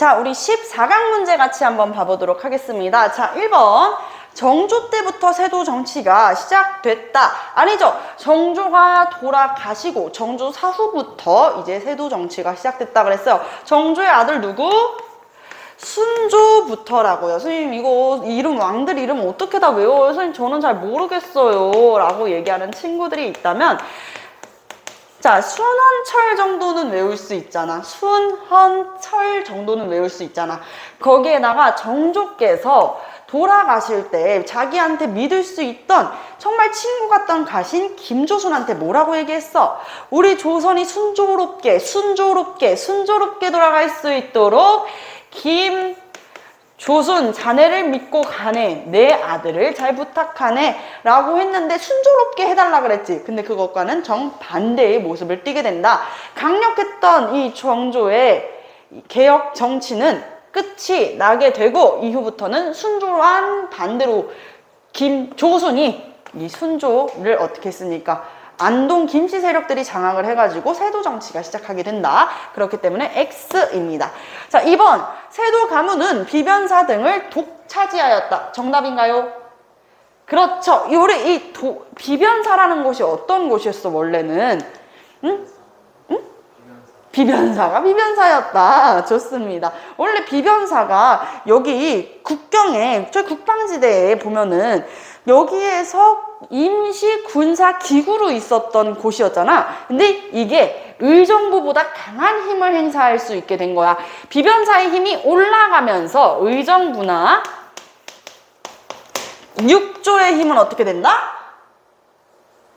자, 우리 14강 문제 같이 한번 봐보도록 하겠습니다. 자, 1번. 정조 때부터 세도 정치가 시작됐다. 아니죠. 정조가 돌아가시고 정조 사후부터 이제 세도 정치가 시작됐다 그랬어요. 정조의 아들 누구? 순조부터라고요. 선생님 이거 이름 왕들 이름 어떻게 다 외워요? 선생님 저는 잘 모르겠어요. 라고 얘기하는 친구들이 있다면 자, 순헌철 정도는 외울 수 있잖아. 순헌철 정도는 외울 수 있잖아. 거기에다가 정조께서 돌아가실 때 자기한테 믿을 수 있던 정말 친구 같던 가신 김조순한테 뭐라고 얘기했어? 우리 조선이 순조롭게, 순조롭게, 순조롭게 돌아갈 수 있도록 김 조순 자네를 믿고 가네 내 아들을 잘 부탁하네 라고 했는데 순조롭게 해달라 그랬지. 근데 그것과는 정반대의 모습을 띠게 된다. 강력했던 이 정조의 개혁 정치는 끝이 나게 되고 이후부터는 순조한 반대로 김조순이 이 순조를 어떻게 했습니까 안동 김씨 세력들이 장악을 해가지고 세도 정치가 시작하게 된다. 그렇기 때문에 X입니다. 자, 2번. 세도 가문은 비변사 등을 독 차지하였다. 정답인가요? 그렇죠. 우리 이 도, 비변사라는 곳이 어떤 곳이었어, 원래는? 응? 응? 비변사가 비변사였다. 좋습니다. 원래 비변사가 여기 국경에, 저 국방지대에 보면은 여기에서 임시 군사 기구로 있었던 곳이었잖아. 근데 이게 의정부보다 강한 힘을 행사할 수 있게 된 거야. 비변사의 힘이 올라가면서 의정부나 육조의 힘은 어떻게 된다?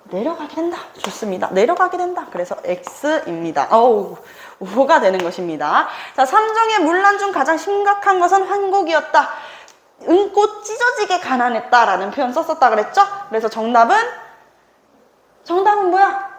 내려가게 된다. 좋습니다. 내려가게 된다. 그래서 X입니다. 어우, O가 되는 것입니다. 자, 삼정의 문란 중 가장 심각한 것은 환곡이었다. 은꽃 찢어지게 가난했다라는 표현 썼었다 그랬죠? 그래서 정답은 정답은 뭐야?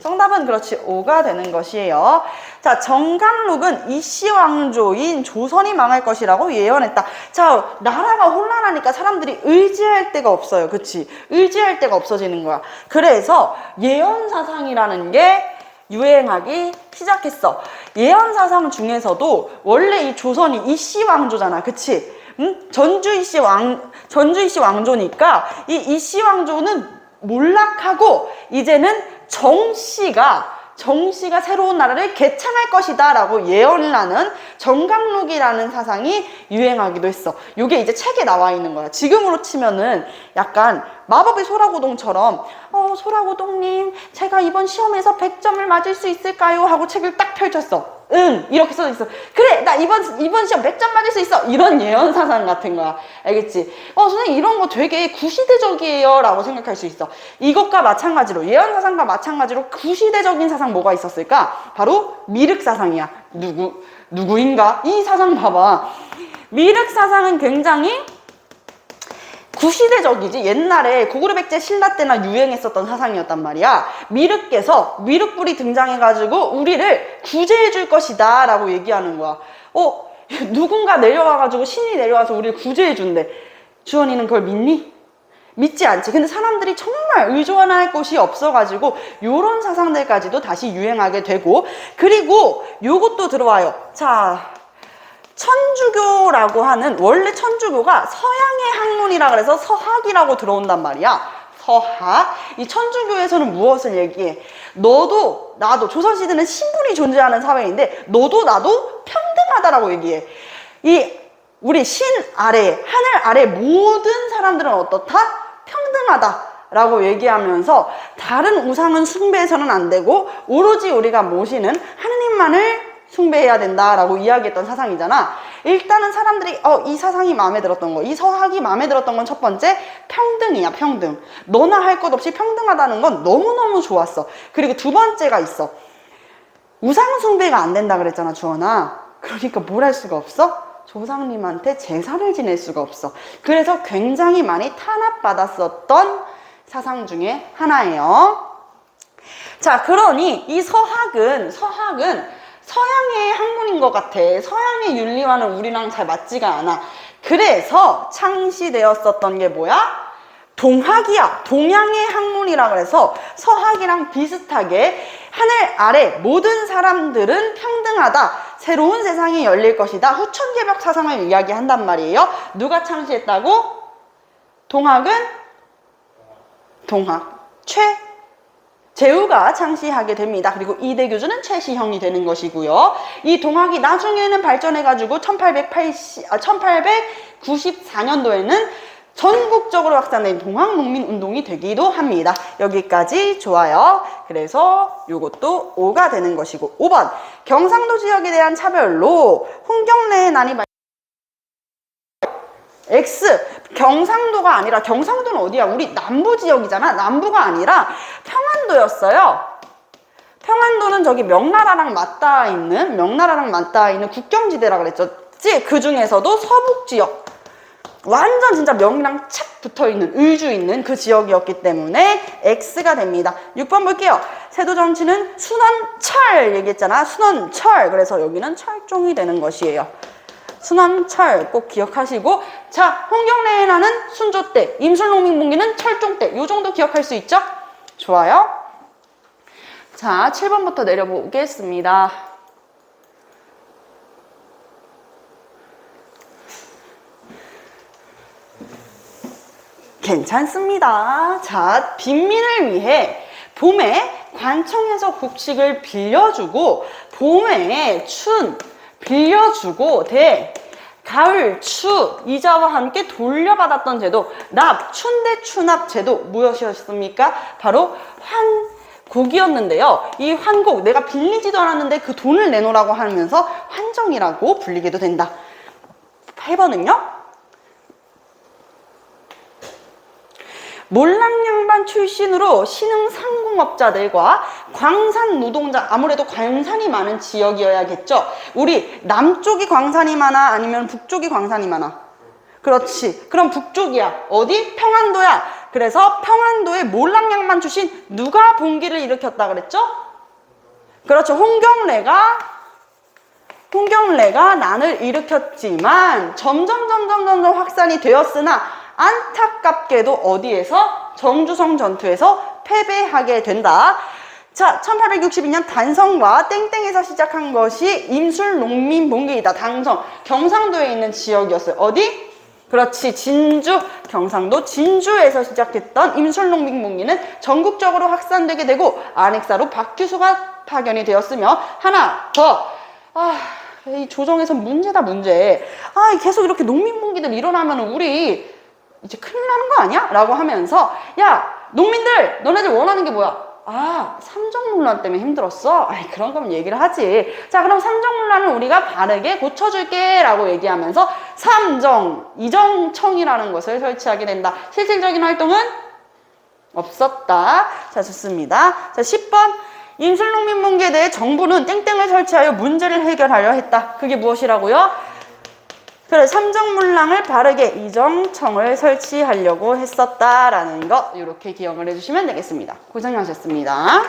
정답은 그렇지 5가 되는 것이에요. 자, 정감록은 이씨 왕조인 조선이 망할 것이라고 예언했다. 자, 나라가 혼란하니까 사람들이 의지할 데가 없어요. 그치? 의지할 데가 없어지는 거야. 그래서 예언 사상이라는 게 유행하기 시작했어. 예언 사상 중에서도 원래 이 조선이 이씨 왕조잖아. 그치? 음? 전주 이씨 왕 전주 이씨 왕조니까 이 이씨 왕조는 몰락하고 이제는 정씨가 정씨가 새로운 나라를 개창할 것이다 라고 예언을 하는 정감록이라는 사상이 유행하기도 했어. 이게 이제 책에 나와 있는 거야. 지금으로 치면은 약간 마법의 소라고동처럼 어 소라고동님 제가 이번 시험에서 100점을 맞을 수 있을까요? 하고 책을 딱 펼쳤어. 응 이렇게 써져 있어. 그래 나 이번 이번 시험 100점 맞을 수 있어. 이런 예언 사상 같은 거야. 알겠지? 어 선생님 이런 거 되게 구시대적이에요 라고 생각할 수 있어. 이것과 마찬가지로 예언 사상과 마찬가지로 구시대적인 사상 뭐가 있었을까? 바로 미륵 사상이야. 누구 누구인가? 이 사상 봐봐. 미륵 사상은 굉장히 구시대적이지. 옛날에 고구려 백제 신라 때나 유행했었던 사상이었단 말이야. 미륵께서 미륵불이 등장해가지고 우리를 구제해 줄 것이다 라고 얘기하는 거야. 어? 누군가 내려와가지고 신이 내려와서 우리를 구제해 준대. 주원이는 그걸 믿니? 믿지 않지. 근데 사람들이 정말 의존할 곳이 없어가지고 요런 사상들까지도 다시 유행하게 되고 그리고 요것도 들어와요. 자 천주교라고 하는 원래 천주교가 서양의 학문이라 그래서 서학이라고 들어온단 말이야. 서학. 이 천주교에서는 무엇을 얘기해? 너도 나도 조선시대는 신분이 존재하는 사회인데 너도 나도 평등하다라고 얘기해. 이 우리 신 아래 하늘 아래 모든 사람들은 어떻다? 평등하다 라고 얘기하면서 다른 우상은 숭배해서는 안 되고 오로지 우리가 모시는 하느님만을 숭배해야 된다라고 이야기했던 사상이잖아. 일단은 사람들이 어, 이 사상이 마음에 들었던 거, 이 서학이 마음에 들었던 건 첫 번째 평등이야, 평등. 너나 할 것 없이 평등하다는 건 너무 너무 좋았어. 그리고 두 번째가 있어. 우상 숭배가 안 된다 그랬잖아, 주원아. 그러니까 뭘 할 수가 없어? 조상님한테 제사를 지낼 수가 없어. 그래서 굉장히 많이 탄압받았었던 사상 중에 하나예요. 자, 그러니 이 서학은 서학은 서양의 학문인 것 같아. 서양의 윤리와는 우리랑 잘 맞지가 않아. 그래서 창시되었었던 게 뭐야? 동학이야. 동양의 학문이라 그래서 서학이랑 비슷하게 하늘 아래 모든 사람들은 평등하다. 새로운 세상이 열릴 것이다. 후천개벽 사상을 이야기한단 말이에요. 누가 창시했다고? 동학은 동학. 최 제후가 창시하게 됩니다. 그리고 이대 교주는 최시형이 되는 것이고요. 이 동학이 나중에는 발전해가지고 1880, 아, 1894년도에는 전국적으로 확산된 동학농민운동이 되기도 합니다. 여기까지 좋아요. 그래서 이것도 5가 되는 것이고 5번 경상도 지역에 대한 차별로 홍경래의 난이 발- X 경상도가 아니라 경상도는 어디야? 우리 남부 지역이잖아. 남부가 아니라 평안도였어요. 평안도는 저기 명나라랑 맞닿아 있는 명나라랑 맞닿아 있는 국경지대라 그랬죠. 그 중에서도 서북 지역 완전 진짜 명이랑 착 붙어 있는 의주 있는 그 지역이었기 때문에 X가 됩니다. 6번 볼게요. 세도 정치는 순원철 얘기했잖아. 순원철. 그래서 여기는 철종이 되는 것이에요. 순환철 꼭 기억하시고 자 홍경래의 나는 순조 때 임술농민봉기는 철종 때 요 정도 기억할 수 있죠? 좋아요. 자 7번부터 내려보겠습니다. 괜찮습니다. 자 빈민을 위해 봄에 관청에서 곡식을 빌려주고 봄에 춘 빌려주고 대 가을 추 이자와 함께 돌려받았던 제도 납 춘대 추납 제도 무엇이었습니까? 바로 환곡이었는데요. 이 환곡 내가 빌리지도 않았는데 그 돈을 내놓으라고 하면서 환정이라고 불리기도 된다. 8번은요? 몰랑양반 출신으로 신흥 상 공업자들과 광산 노동자 아무래도 광산이 많은 지역이어야겠죠. 우리 남쪽이 광산이 많아 아니면 북쪽이 광산이 많아? 그렇지. 그럼 북쪽이야. 어디? 평안도야. 그래서 평안도의 몰랑양반 출신 누가 봉기를 일으켰다 그랬죠? 그렇죠. 홍경래가 홍경래가 난을 일으켰지만 점점 점점 점점 확산이 되었으나 안타깝게도 어디에서 정주성 전투에서 패배하게 된다. 자, 1862년 단성과 땡땡에서 시작한 것이 임술 농민 봉기이다. 당성, 경상도에 있는 지역이었어요. 어디? 그렇지, 진주, 경상도 진주에서 시작했던 임술 농민 봉기는 전국적으로 확산되게 되고 안핵사로 박규수가 파견이 되었으며 하나 더, 아, 이 조정에서 문제다 문제. 아, 계속 이렇게 농민 봉기들 일어나면 우리 이제 큰일 나는 거 아니야? 라고 하면서 야 농민들 너네들 원하는 게 뭐야? 아 삼정문란 때문에 힘들었어? 아이 그런 거면 얘기를 하지 자 그럼 삼정문란을 우리가 바르게 고쳐줄게 라고 얘기하면서 삼정 이정청이라는 것을 설치하게 된다 실질적인 활동은 없었다 자 좋습니다 자 10번 임술농민문기에 대해 정부는 땡땡을 설치하여 문제를 해결하려 했다 그게 무엇이라고요? 그래 삼정문랑을 바르게 이정청을 설치하려고 했었다라는 거 이렇게 기억을 해주시면 되겠습니다. 고생하셨습니다.